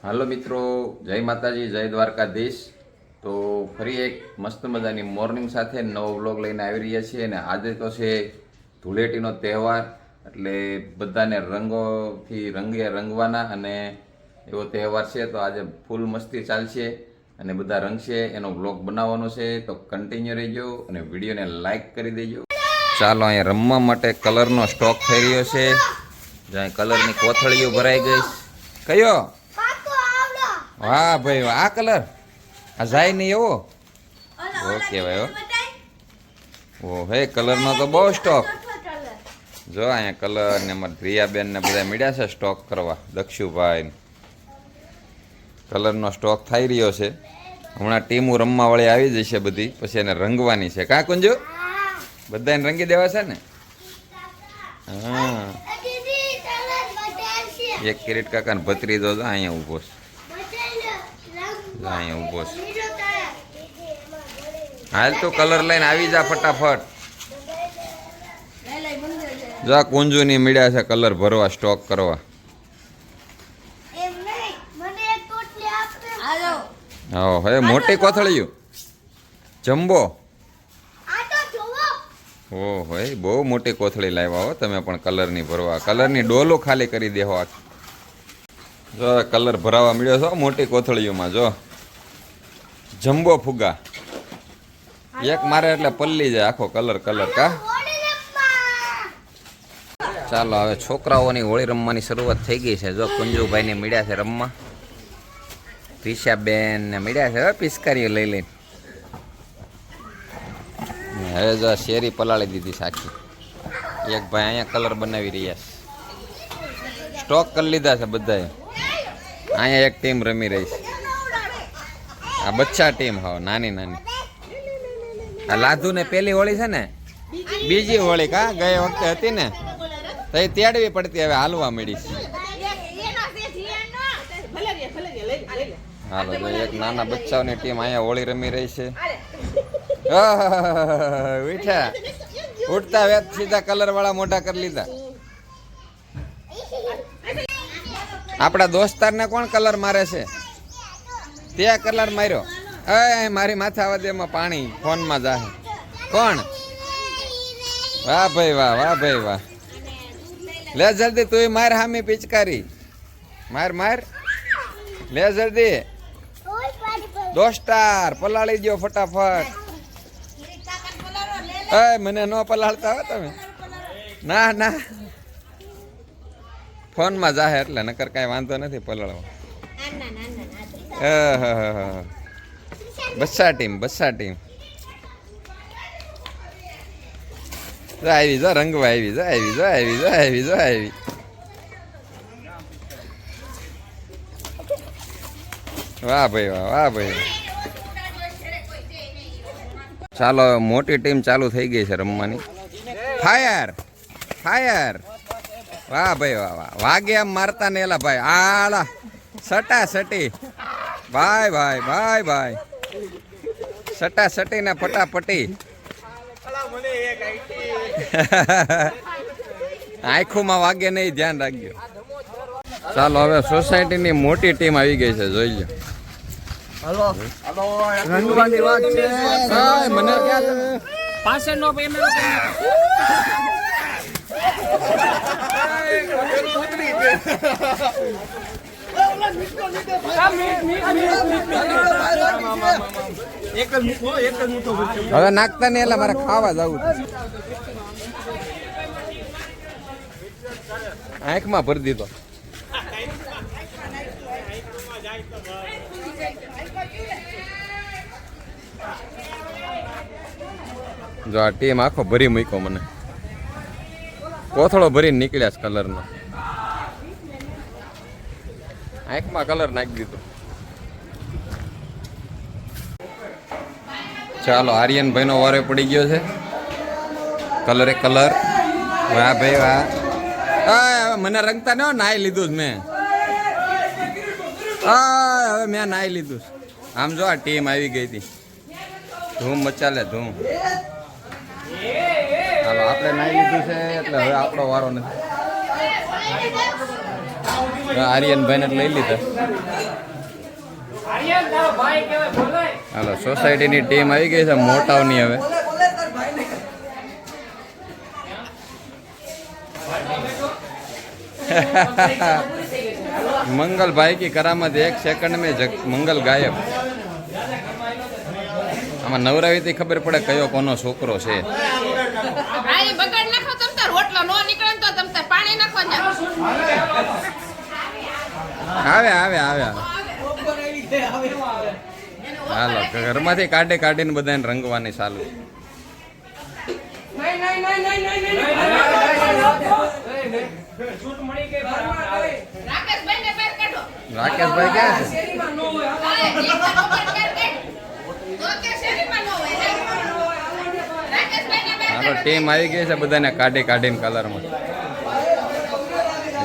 હાલો મિત્રો, જય માતાજી, જય દ્વારકાધીશ. તો ફરી એક મસ્ત મજાની મોર્નિંગ સાથે નવો વ્લોગ લઈને આવી રહ્યા છીએ અને આજે તો છે ધૂળેટીનો તહેવાર, એટલે બધાને રંગોથી રંગે રંગવાના અને એવો તહેવાર છે. તો આજે ફૂલ મસ્તી ચાલશે અને બધા રંગશે. એનો વ્લોગ બનાવવાનો છે, તો કન્ટિન્યુ રહેજો અને વિડીયોને લાઇક કરી દેજો. ચાલો અહીંયા રમવા માટે કલરનો સ્ટોક થઈ રહ્યો છે. જ્યાં કલરની કોથળીઓ ભરાઈ ગઈ કયો? વાહ ભાઈ વાહ. આ કલર? આ જાય નહીં એવો? ઓકે ભાઈ ઓ હે કલરનો તો બહુ સ્ટોક જો અહીંયા કલર ને અમારા પ્રિયાબેન ને બધા મળ્યા છે સ્ટોક કરવા. દક્ષુભાઈ કલરનો સ્ટોક થઈ રહ્યો છે. હમણાં ટીમો રમવા વાળી આવી જશે બધી. પછી એને રંગવાની છે. કા કુંજુ? બધાને રંગી દેવા છે ને? હા. એક કિરીટ કાકા ને ભત્રીજો અહીંયા ઊભો છે. અહીંયા ઊભો છે. હાલ તો કલર લઈને આવી જા ફટાફટ. જો આ કુંજુની મીડ્યા છે કલર ભરવા સ્ટોક કરવા. હા હવે મોટી કોથળીયું જમ્બો. ઓ હોય બહુ મોટી કોથળી લાવ્યા હો, તમે પણ કલરની ભરવા. કલરની ડોલો ખાલી કરી આખી. જો કલર ભરાવા મળ્યો છો મોટી કોથળીઓમાં, જો. જમ્બો ફુગા. એક મારે એટલે પલ્લી જાય આખો કલર કલર કા? ચાલો, હવે છોકરાઓની હોળી રમવાની શરૂઆત થઈ ગઈ છે. જો કુંજુભાઈને મળ્યા છે રમવા. પીસાબેન ને મળ્યા છે હવે પિસ્કારીઓ લઈ લઈને. હવે જો શેરી પલાળી દીધી સાચી એક ભાઈ અહીંયા કલર બનાવી રહ્યા છે. સ્ટોક કરી લીધા છે બધાએ. અહીંયા એક ટીમ રમી રહી છે. આ બચ્ચા ટીમ હો, નાની નાની. આ લાધુ ને પેલી હોળી છે ને? બીજી હોળી કા? ગઈ વખતે હતી ને? તો એ તેડવી પડતી હવે હાલવા મળી છે હાલો જો એક નાના બચ્ચાઓની ટીમ અહીંયા હોળી રમી રહી છે. ઉઠ્યા ઉઠતા વેત સીધા કલર વાળા મોઢા કરી લીધા. આપણા દોસ્તારને કોણ કલર મારે છે? તે કલર માર્યો. એ મારી માથા આવા દે, એમાં પાણી ફોનમાં જાહે. કોણ? વાહ ભાઈ વાહ વાહ ભાઈ વાહ. લે જલ્દી, તું માર હામી પિચકારી. માર માર. લે જલ્દી. દોસ્તાર, પલાળી દો ફટાફટ. એ મને ન પલાળતા હો તમે. ના ના. ફોનમાં જાહે એટલે નકર કાંઈ વાંધો નથી પલાળવા. Bassa team Bassa team. આવી, જો રંગવા આવી, જો આવી જો આવી જો આવી જો આવી. વાહ ભાઈ, વાહ વાહ ભાઈ. ચાલો, મોટી ટીમ ચાલુ થઈ ગઈ છે રમવાની. Fire fire. વાહ ભાઈ, વાહ વાહ. વાગે આમ મારતા ને એલા ભાઈ. આલા, સટા સટી. ભાઈ ભાઈ ભાઈ ભાઈ. સટા સટી ને ફટાફટી. આંખોમાં વાગે નહીં ધ્યાન રાખજો. ચાલો હવે સોસાયટીની મોટી ટીમ આવી ગઈ છે જોઈ લો. રંગવાની વાત છે. મને પાસે નો પેમેન્ટ હવે નાખતા નહીં એટલે મારે ખાવા જવું આંખમાં ભરી દીધો. જો આ ટીમ આખો ભરી મૂક્યો મને. કોથળો ભરીને નીકળ્યા છે કલરનો આંખમાં કલર નાખી દીધો. ચાલો આર્યનભાઈ નો વારે પડી ગયો છે. કલરે કલર. વાહ ભાઈ, વાહ. મને રંગતા ન નાઈ લીધું જ મેં. હવે મેં નાઈ લીધું આમ જો આ ટીમ આવી ગઈ હતી. ધૂમ મચાલે, ધૂમ. ચાલો, આપણે નાઈ લીધું છે, એટલે હવે આપણો વારો નથી. આર્યન આર્યનભાઈને લઈ લીધા. હાલો સોસાયટીની ટીમ આવી ગઈ છે મોટાવની હવે. મંગલભાઈ કી કરામત એક સેકન્ડ મેં મંગલ ગાયબ. આમાં નવરાવી થી ખબર પડે કયો કોનો છોકરો છે. રોટલો નો નીકળે તો તમ તાર પાણી નાખો ને આવે આવે આવે હાલો ઘરમાંથી કાઢી કાઢીને બધાને રંગવાની ચાલુ રાકેશભાઈ ક્યાં છે હા, એક જણો બહાર કાઢ. તો કે શેરીમાં ન હોય ને. રાકેશભાઈ ને બહાર હાલો ટીમ આવી ગઈ છે બધાને કાઢી કાઢીને કલરમાં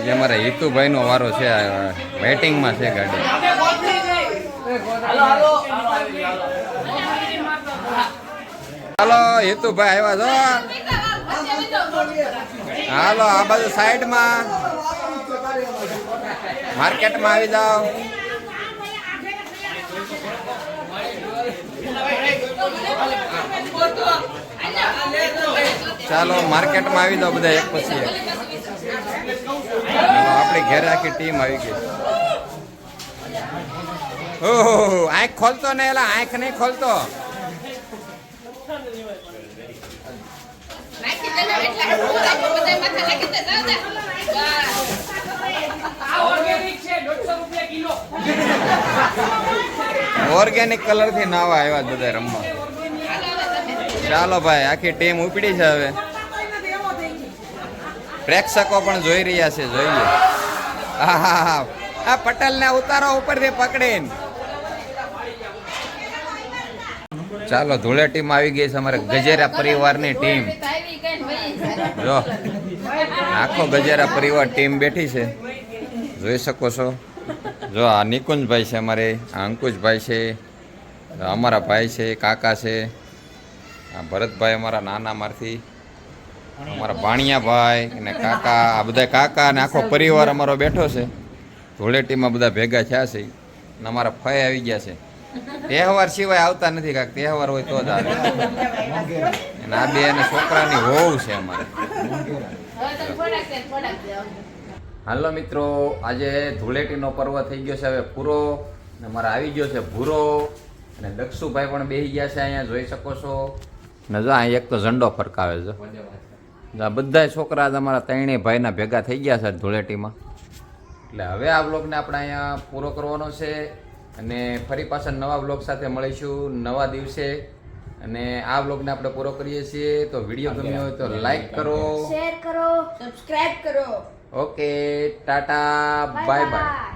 જે અમારા હિતુભાઈ નો વારો છે વેટિંગમાં છે ગાડી. હાલો, હિતુભાઈ આવ્યા છો. હાલો, આ બાજુ સાઈડમાં. માર્કેટમાં આવી જાઓ. ચાલો માર્કેટમાં આવી દો બધા એક પછી એક. ઘેરે આપણી ઘેર આખી ટીમ આવી ગઈ. ઓહો આંખ ખોલતો ને એલા આંખ નહીં ખોલતો. ઓર્ગેનિક કલરથી નાવા આવ્યા બધા રમવા. ચાલો ભાઈ, આખી ટીમ ઉપડી છે હવે. પ્રેક્ષકો પણ જોઈ રહ્યા છે, જોઈએ. હા આ પટેલ ને ઉતારો ઉપરથી પકડીને. ચાલો ધૂળેટીમાં આવી ગઈ છે અમારે ગજેરા પરિવારની ટીમ. જો, આખો ગજેરા પરિવાર ટીમ બેઠી છે. જોઈ શકો છો. જો, આ નિકુંજભાઈ છે અમારે, આ અંકુશભાઈ છે, અમારા ભાઈ છે, કાકા છે. આ ભરતભાઈ અમારા નાના મારથી અમારા ભાણિયાભાઈ અને કાકા આ બધા કાકા અને આખો પરિવાર અમારો બેઠો છે. ધૂળેટીમાં બધા ભેગા થયા છે અને અમારા ફય આવી ગયા છે. તહેવાર સિવાય આવતા નથી કાંક તહેવાર હોય તો જ આવે. અને આ બે અને છોકરાની હોવ છે અમારે. હાલો મિત્રો આજે ધૂળેટીનો પર્વ થઈ ગયો છે હવે પૂરો ને મારે આવી ગયો છે ભૂરો અને દક્ષુભાઈ પણ બેસી ગયા છે અહીંયા જોઈ શકો છો. ને જો અહીં એક તો ઝંડો ફરકાવે છે. આ બધા છોકરા તમારા ત્રણેય ભાઈના ભેગા થઈ ગયા છે ધૂળેટીમાં. એટલે હવે આ બ્લોગને આપણે અહીંયા પૂરો કરવાનો છે અને ફરી પાછા નવા બ્લોગ સાથે મળીશું નવા દિવસે. અને આ બ્લોગને આપણે પૂરો કરીએ છીએ. તો વીડિયો ગમ્યો હોય તો લાઈક કરો. શેર કરો સબસ્ક્રાઇબ કરો. Okay tata bye bye.